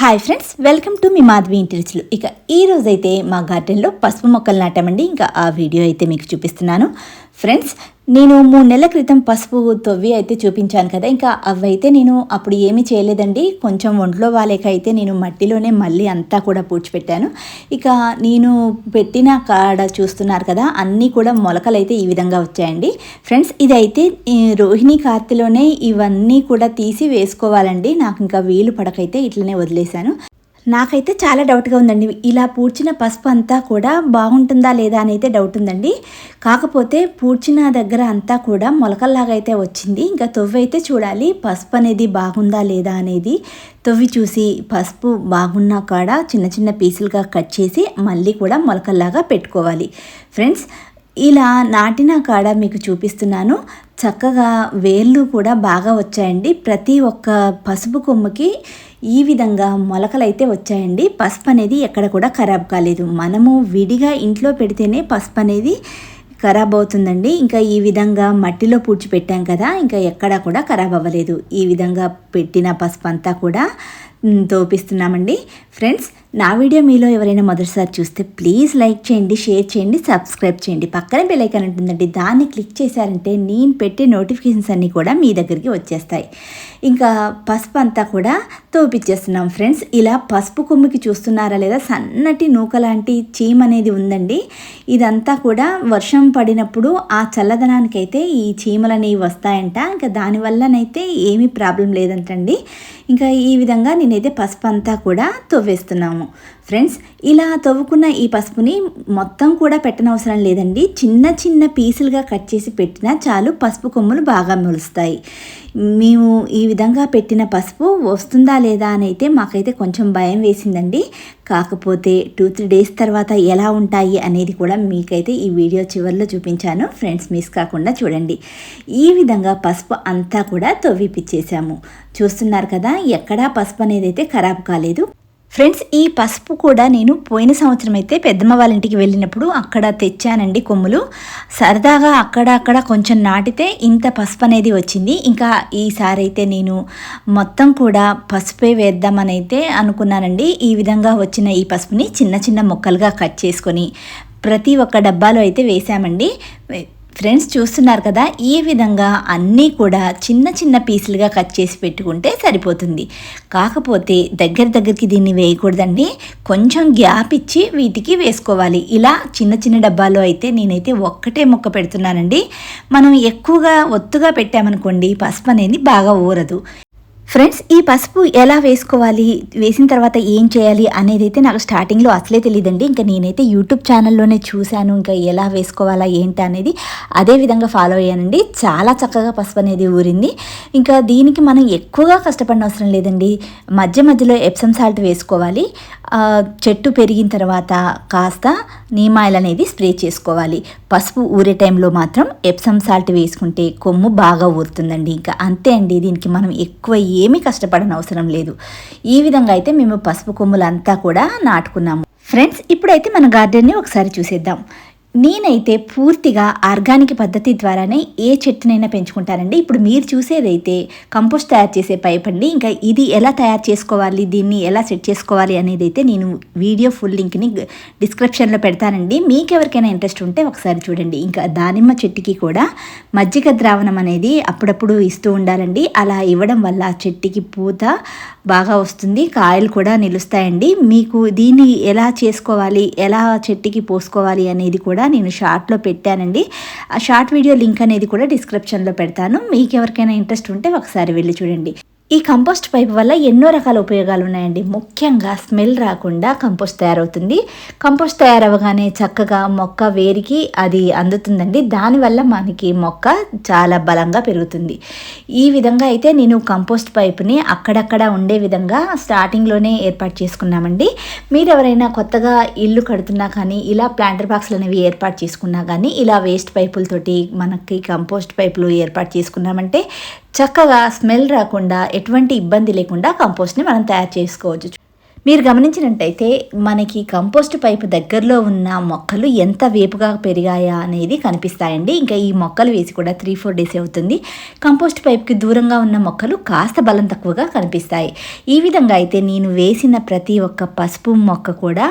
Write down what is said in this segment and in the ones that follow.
Hi friends welcome to మీ మాధవి ఇంటి ఇక ఈ మా గార్డెన్లో పసుపు మొక్కలు నాటామండి. ఇంకా ఆ వీడియో అయితే మీకు చూపిస్తున్నాను. ఫ్రెండ్స్ నేను మూడు నెలల క్రితం పసుపు తొవ్వి అయితే చూపించాను కదా ఇంకా అవైతే నేను అప్పుడు ఏమీ చేయలేదండి. కొంచెం ఒంట్లో వాళ్ళక అయితే నేను మట్టిలోనే మళ్ళీ అంతా కూడా పూడ్చిపెట్టాను. ఇక నేను పెట్టిన కాడ చూస్తున్నారు కదా అన్నీ కూడా మొలకలు అయితే ఈ విధంగా వచ్చాయండి. ఫ్రెండ్స్ ఇదైతే ఈ రోహిణి కార్తిలోనే ఇవన్నీ కూడా తీసి వేసుకోవాలండి. నాకు ఇంకా వీలు పడకైతే ఇట్లనే వదిలేశాను. నాకైతే చాలా డౌట్గా ఉందండి. ఇలా పూడ్చిన పసుపు అంతా కూడా బాగుంటుందా లేదా అని అయితే డౌట్ ఉందండి. కాకపోతే పూడ్చిన దగ్గర అంతా కూడా మొలకల్లాగా అయితే వచ్చింది. ఇంకా తొవ్వి అయితే చూడాలి పసుపు అనేది బాగుందా లేదా అనేది. తొవ్వి చూసి పసుపు బాగున్నా కాడ చిన్న చిన్న పీసులుగా కట్ చేసి మళ్ళీ కూడా మొలకల్లాగా పెట్టుకోవాలి. ఫ్రెండ్స్ ఇలా నాటిన కాడ మీకు చూపిస్తున్నాను. చక్కగా వేళ్ళు కూడా బాగా వచ్చాయండి. ప్రతి ఒక్క పసుపు కొమ్ముకి ఈ విధంగా మొలకలు అయితే వచ్చాయండి. పసుపు అనేది ఎక్కడ కూడా ఖరాబ్ కాలేదు. మనము విడిగా ఇంట్లో పెడితేనే పసుపు అనేది ఖరాబ్ అవుతుందండి. ఇంకా ఈ విధంగా మట్టిలో పూడ్చిపెట్టాం కదా ఇంకా ఎక్కడా కూడా ఖరాబ్ అవ్వలేదు. ఈ విధంగా పెట్టిన పసుపు అంతా కూడా తోపిస్తున్నామండి. ఫ్రెండ్స్ నా వీడియో మీలో ఎవరైనా మొదటిసారి చూస్తే ప్లీజ్ లైక్ చేయండి షేర్ చేయండి సబ్స్క్రైబ్ చేయండి. పక్కనే బెల్ ఉంటుందండి. దాన్ని క్లిక్ చేశారంటే నేను పెట్టే నోటిఫికేషన్స్ అన్నీ కూడా మీ దగ్గరికి వచ్చేస్తాయి. ఇంకా పసుపు అంతా కూడా తోపిచ్చేస్తున్నాం. ఫ్రెండ్స్ ఇలా పసుపు కొమ్మికి చూస్తున్నారా లేదా? సన్నటి నూక లాంటి చీమ అనేది ఉందండి. ఇదంతా కూడా వర్షం పడినప్పుడు ఆ చల్లదనానికైతే ఈ చీమలు అనేవి వస్తాయంట. ఇంకా దానివల్లనైతే ఏమీ ప్రాబ్లం లేదంటండి. ఇంకా ఈ విధంగా నేనైతే పసుపు అంతా కూడా తవ్వేస్తున్నాము. ఫ్రెండ్స్ ఇలా తవ్వుకున్న ఈ పసుపుని మొత్తం కూడా పెట్టనవసరం లేదండి. చిన్న చిన్న పీసులుగా కట్ చేసి పెట్టినా చాలు పసుపు కొమ్ములు బాగా మొలుస్తాయి. మేము ఈ విధంగా పెట్టిన పసుపు వస్తుందా లేదా అని అయితే మాకైతే కొంచెం భయం వేసిందండి. కాకపోతే టూ త్రీ డేస్ తర్వాత ఎలా ఉంటాయి అనేది కూడా మీకైతే ఈ వీడియో చివరిలో చూపించాను. ఫ్రెండ్స్ మిస్ కాకుండా చూడండి. ఈ విధంగా పసుపు అంతా కూడా తవ్విపిచ్చేసాము. చూస్తున్నారు కదా ఎక్కడా పసుపు అనేది అయితే ఖరాబ్ కాలేదు. ఫ్రెండ్స్ ఈ పసుపు కూడా నేను పోయిన సంవత్సరం అయితే పెద్దమ్మ వాళ్ళ ఇంటికి వెళ్ళినప్పుడు అక్కడ తెచ్చానండి కొమ్ములు. సరదాగా అక్కడ అక్కడ కొంచెం నాటితే ఇంత పసుపు అనేది వచ్చింది. ఇంకా ఈసారి అయితే నేను మొత్తం కూడా పసుపే వేద్దామని అయితే అనుకున్నానండి. ఈ విధంగా వచ్చిన ఈ పసుపుని చిన్న చిన్న ముక్కలుగా కట్ చేసుకొని ప్రతి ఒక్క డబ్బాలో అయితే వేసామండి. ఫ్రెండ్స్ చూస్తున్నారు కదా ఈ విధంగా అన్నీ కూడా చిన్న చిన్న పీసులుగా కట్ చేసి పెట్టుకుంటే సరిపోతుంది. కాకపోతే దగ్గర దగ్గరికి దీన్ని వేయకూడదండి. కొంచెం గ్యాప్ ఇచ్చి వీటికి వేసుకోవాలి. ఇలా చిన్న చిన్న డబ్బాలో అయితే నేనైతే ఒక్కటే మొక్క పెడుతున్నానండి. మనం ఎక్కువగా ఒత్తుగా పెట్టామనుకోండి పసుపు అనేది బాగా ఊరదు. ఫ్రెండ్స్ ఈ పసుపు ఎలా వేసుకోవాలి? వేసిన తర్వాత ఏం చేయాలి అనేది అయితే నాకు స్టార్టింగ్లో అసలే తెలియదండి ఇంకా నేనైతే యూట్యూబ్ ఛానల్లోనే చూశాను ఇంకా ఎలా వేసుకోవాలా ఏంటి అనేది. అదే విధంగా ఫాలో అయ్యానండి. చాలా చక్కగా పసుపు అనేది ఊరింది. ఇంకా దీనికి మనం ఎక్కువగా కష్టపడిన అవసరం లేదండి. మధ్య మధ్యలో ఎప్సమ్ సాల్ట్ వేసుకోవాలి. చెట్టు పెరిగిన తర్వాత కాస్త నీమాయిల్ అనేది స్ప్రే చేసుకోవాలి. పసుపు ఊరే టైంలో మాత్రం ఎప్సమ్ సాల్ట్ వేసుకుంటే కొమ్ము బాగా ఊరుతుందండి. ఇంకా అంతే అండి. దీనికి మనం ఎక్కువ ఏమీ కష్టపడనవసరం లేదు. ఈ విధంగా అయితే మేము పసుపు కొమ్ములంతా కూడా నాటుకున్నాము. ఫ్రెండ్స్ ఇప్పుడైతే మన గార్డెన్ని ఒకసారి చూసేద్దాం. నేనైతే పూర్తిగా ఆర్గానిక్ పద్ధతి ద్వారానే ఏ చెట్టునైనా పెంచుకుంటానండి. ఇప్పుడు మీరు చూసేదైతే కంపోస్ట్ తయారు చేసే పైప్ అండి. ఇంకా ఇది ఎలా తయారు చేసుకోవాలి దీన్ని ఎలా సెట్ చేసుకోవాలి అనేది అయితే నేను వీడియో ఫుల్ లింక్ని డిస్క్రిప్షన్లో పెడతానండి. మీకు ఎవరికైనా ఇంట్రెస్ట్ ఉంటే ఒకసారి చూడండి. ఇంకా దానిమ్మ చెట్టుకి కూడా మజ్జిగ ద్రావణం అనేది అప్పుడప్పుడు ఇస్తూ ఉండాలండి. అలా ఇవ్వడం వల్ల ఆ చెట్టుకి పూత బాగా వస్తుంది కాయలు కూడా నిలుస్తాయండి. మీకు దీన్ని ఎలా చేసుకోవాలి ఎలా చెట్టుకి పోసుకోవాలి అనేది కూడా నేను షార్ట్లో పెట్టానండి. ఆ షార్ట్ వీడియో లింక్ అనేది కూడా డిస్క్రిప్షన్లో పెడతాను. మీకు ఎవరికైనా ఇంట్రెస్ట్ ఉంటే ఒకసారి వెళ్ళి చూడండి. ఈ కంపోస్ట్ పైప్ వల్ల ఎన్నో రకాల ఉపయోగాలు ఉన్నాయండి. ముఖ్యంగా స్మెల్ రాకుండా కంపోస్ట్ తయారవుతుంది. కంపోస్ట్ తయారవగానే చక్కగా మొక్క వేరికి అది అందుతుందండి. దానివల్ల మనకి మొక్క చాలా బలంగా పెరుగుతుంది. ఈ విధంగా అయితే నేను కంపోస్ట్ పైప్ని అక్కడక్కడ ఉండే విధంగా స్టార్టింగ్లోనే ఏర్పాటు చేసుకున్నామండి. మీరు ఎవరైనా కొత్తగా ఇల్లు కడుతున్నా కానీ ఇలా ప్లాంటర్ బాక్స్లు అనేవి ఏర్పాటు చేసుకున్నా కానీ ఇలా వేస్ట్ పైపులతోటి మనకి కంపోస్ట్ పైపులు ఏర్పాటు చేసుకున్నామంటే చక్కగా స్మెల్ రాకుండా ఎటువంటి ఇబ్బంది లేకుండా కంపోస్ట్ని మనం తయారు చేసుకోవచ్చు. మీరు గమనించినట్టయితే మనకి కంపోస్ట్ పైపు దగ్గరలో ఉన్న మొక్కలు ఎంత వేపుగా పెరిగాయా అనేది కనిపిస్తాయండి. ఇంకా ఈ మొక్కలు వేసి కూడా త్రీ ఫోర్ డేస్ అవుతుంది. కంపోస్ట్ పైప్కి దూరంగా ఉన్న మొక్కలు కాస్త బలం తక్కువగా కనిపిస్తాయి. ఈ విధంగా అయితే నేను వేసిన ప్రతి ఒక్క పసుపు మొక్క కూడా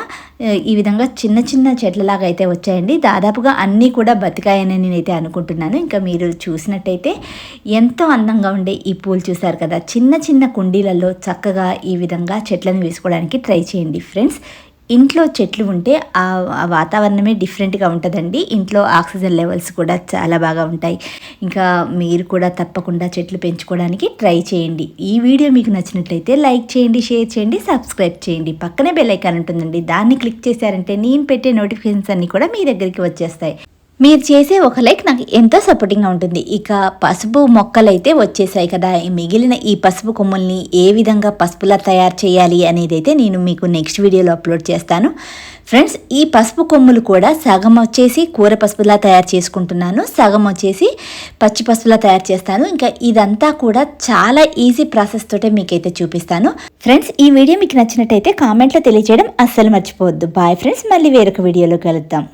ఈ విధంగా చిన్న చిన్న చెట్లలాగా అయితే వచ్చాయండి. దాదాపుగా అన్నీ కూడా బతికాయని నేనైతే అనుకుంటున్నాను. ఇంకా మీరు చూసినట్టయితే ఎంతో అందంగా ఉండే ఈ పూలు చూశారు కదా. చిన్న చిన్న కుండీలలో చక్కగా ఈ విధంగా చెట్లను వేసుకోవడానికి ట్రై చేయండి ఫ్రెండ్స్. ఇంట్లో చెట్లు ఉంటే ఆ ఆ వాతావరణమే డిఫరెంట్గా ఉంటుందండి. ఇంట్లో ఆక్సిజన్ లెవెల్స్ కూడా చాలా బాగా ఉంటాయి. ఇంకా మీరు కూడా తప్పకుండా చెట్లు పెంచుకోవడానికి ట్రై చేయండి. ఈ వీడియో మీకు నచ్చినట్లయితే లైక్ చేయండి షేర్ చేయండి సబ్స్క్రైబ్ చేయండి. పక్కనే బెల్ ఐకాన్ ఉంటుందండి. దాన్ని క్లిక్ చేశారంటే నేను పెట్టే నోటిఫికేషన్స్ అన్నీ కూడా మీ దగ్గరికి వచ్చేస్తాయి. మీరు చేసే ఒక లైక్ నాకు ఎంతో సపోర్టింగ్గా ఉంటుంది. ఇక పసుపు మొక్కలైతే వచ్చేసాయి కదా. మిగిలిన ఈ పసుపు కొమ్ముల్ని ఏ విధంగా పసుపులా తయారు చేయాలి అనేది అయితే నేను మీకు నెక్స్ట్ వీడియోలో అప్లోడ్ చేస్తాను. ఫ్రెండ్స్ ఈ పసుపు కొమ్ములు కూడా సగం వచ్చేసి కూర పసుపులా తయారు చేసుకుంటున్నాను. సగం వచ్చేసి పచ్చి పసుపులా తయారు చేస్తాను. ఇంకా ఇదంతా కూడా చాలా ఈజీ ప్రాసెస్ తోటే మీకైతే చూపిస్తాను. ఫ్రెండ్స్ ఈ వీడియో మీకు నచ్చినట్టయితే కామెంట్లో తెలియజేయడం అస్సలు మర్చిపోవద్దు. బాయ్ ఫ్రెండ్స్ మళ్ళీ వేరొక వీడియోలో కలుద్దాం.